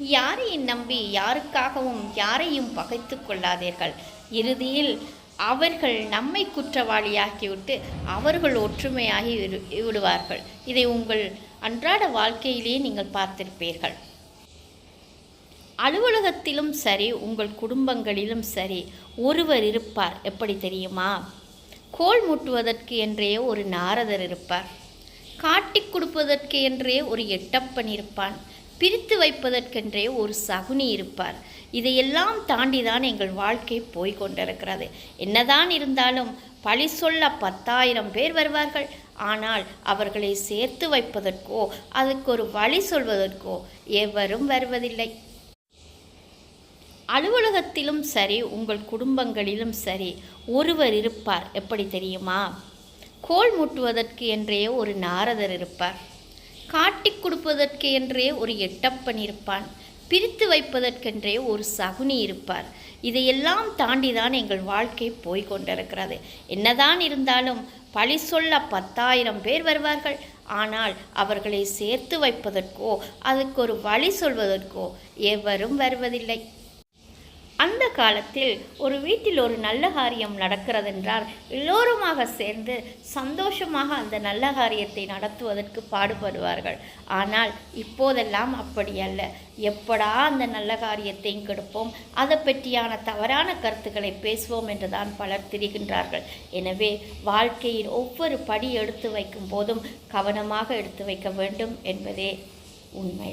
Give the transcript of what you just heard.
யாரையும் நம்பி யாருக்காகவும் யாரையும் பகைத்து கொள்ளாதீர்கள். இறுதியில் அவர்கள் நம்மை குற்றவாளியாக்கிவிட்டு அவர்கள் ஒற்றுமையாகி விடு- விடுவார்கள். இதை உங்கள் அன்றாட வாழ்க்கையிலேயே நீங்கள் பார்த்திருப்பீர்கள். அலுவலகத்திலும் சரி உங்கள் குடும்பங்களிலும் சரி ஒருவர் இருப்பார். எப்படி தெரியுமா? கோல் மூட்டுவதற்கு என்றே ஒரு நாரதர் இருப்பார். காட்டிக் கொடுப்பதற்கு என்றே ஒரு எட்டப்பன் இருப்பான். பிரித்து வைப்பதற்கென்றே ஒரு சகுனி இருப்பார். இதையெல்லாம் தாண்டிதான் எங்கள் வாழ்க்கை போய்கொண்டிருக்கிறது என்னதான் இருந்தாலும் பழி சொல்ல பத்தாயிரம் பேர் வருவார்கள். ஆனால் அவர்களை சேர்த்து வைப்பதற்கோ அதுக்கு ஒரு வழி சொல்வதற்கோ எவரும் வருவதில்லை. அலுவலகத்திலும் சரி உங்கள் குடும்பங்களிலும் சரி ஒருவர் இருப்பார். எப்படி தெரியுமா? கோல் மூட்டுவதற்கு என்றே ஒரு நாரதர் இருப்பார். காட்டிக் கொடுப்பதற்கு என்றே ஒரு எட்டப்பன் இருப்பான். பிரித்து வைப்பதற்கென்றே ஒரு சகுனி இருப்பார். இதையெல்லாம் தாண்டிதான் எங்கள் வாழ்க்கை போய் கொண்டிருக்கிறது. என்னதான் இருந்தாலும் பழி சொல்ல பத்தாயிரம் பேர் வருவார்கள். ஆனால் அவர்களை சேர்த்து வைப்பதற்கோ அதுக்கு ஒரு வழி சொல்வதற்கோ எவரும் வருவதில்லை. அந்த காலத்தில் ஒரு வீட்டில் ஒரு நல்ல காரியம் நடக்கிறதென்றால் எல்லோருமாக சேர்ந்து சந்தோஷமாக அந்த நல்ல காரியத்தை நடத்துவதற்கு பாடுபடுவார்கள். ஆனால் இப்போதெல்லாம் அப்படி அல்ல. எப்படா அந்த நல்ல காரியத்தையும் கெடுப்போம்? அதை பற்றியான தவறான கருத்துக்களை பேசுவோம் என்றுதான் பலர் திரிகின்றார்கள். எனவே வாழ்க்கையில் ஒவ்வொரு படி எடுத்து வைக்கும் போதும் கவனமாக எடுத்து வைக்க வேண்டும் என்பதே உண்மை.